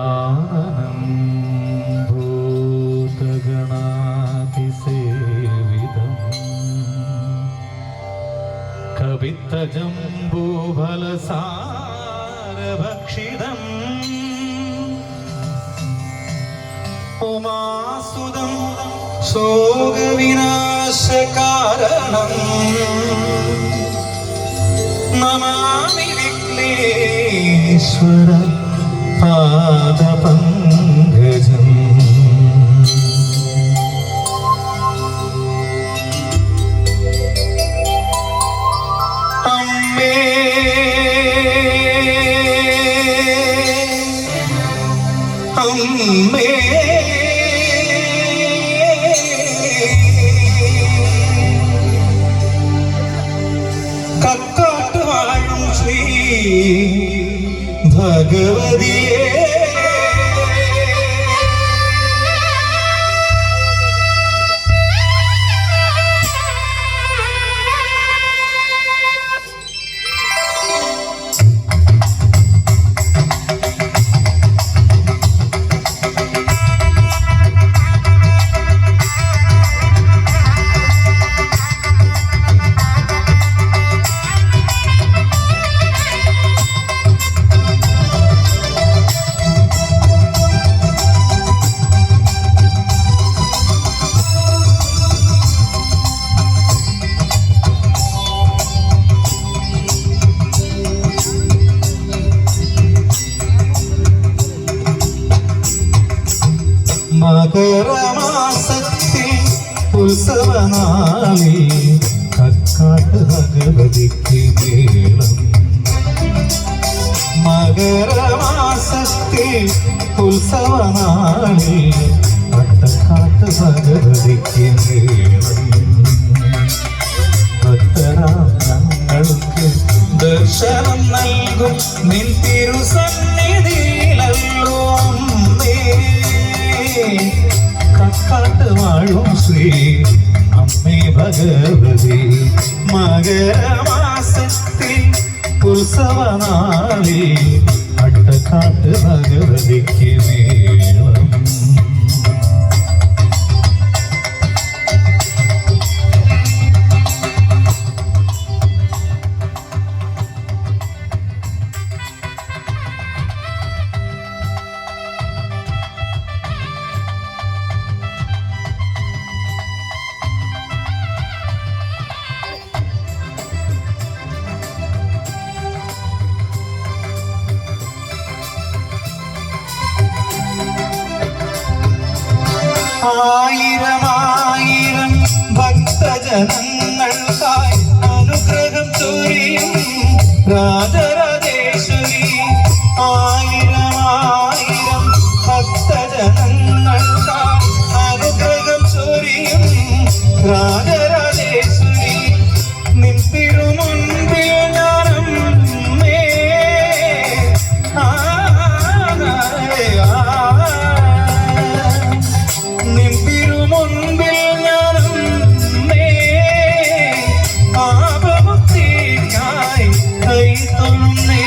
ഭൂതഗണാതിസേവിതം കവിത്തജംബൂഫലസാരഭക്ഷിതം. ഉമാസുതം ശോകവിനാശകാരണം. നമാമി വിഘ്നേശ്വര പാദപങ്കജം അമ്മേ അമ്മേ കക്കാട്ട് വാഴും ശ്രീ ഭഗവതിയേ. മകരമാസത്തിൽ ഉത്സവനാളിൽ കക്കാട്ട് ഭഗവതിക്ക് മേളം. മകരമാസത്തിൽ ഉത്സവനാളിൽ കട്ടക്കാട്ട് ഭഗവതിക്ക് മേളം. അമ്മേ ഭഗവതി മകരമാസത്തിൽ ഉത്സവനാളിൽ അട്ടക്കാട്ട് ഭഗവതിക്ക് മേളം ആയിരമായിരം ഭക്തജനങ്ങൾക്കായി അനുഗ്രഹം ചൊരിയും. രാജരാജേശ്വരി തിരുമുൻപിൽ ഞാനമ്മേ പാപമുക്തിക്കായി കൈ തൊഴുന്നേ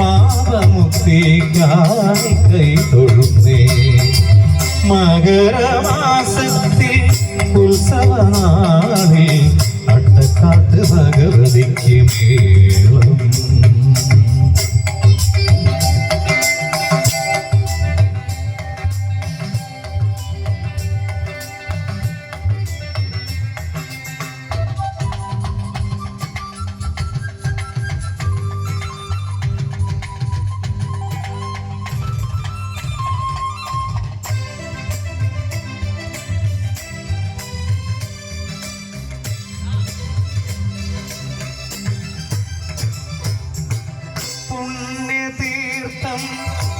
പാപമുക്തിക്കായി കൈ തൊഴുന്നേ മകരമാസത്തിൽ ഉത്സവനാളിൽ അട്ടക്കാട്ട് ഭഗവതിക്ക് മേളം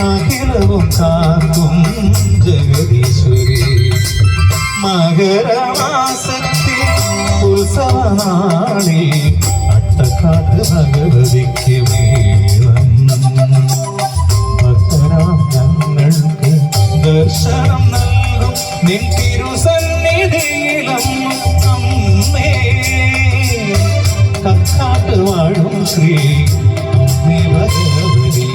അഖിലവും കാക്കും ജഗദീശ്വരി. മകരമാസത്തിൽ ഉത്സവനാളിൽ അട്ടക്കാട്ട് ഭഗവതിക്ക് മേളം. ഭക്തരാം ഞങ്ങൾക്ക് ദർശനം നൽകും നിൻ തിരുസന്നിധിയിലും അമ്മേ കക്കാട്ട് വാഴും ശ്രീ അമ്മേ ഭഗവതി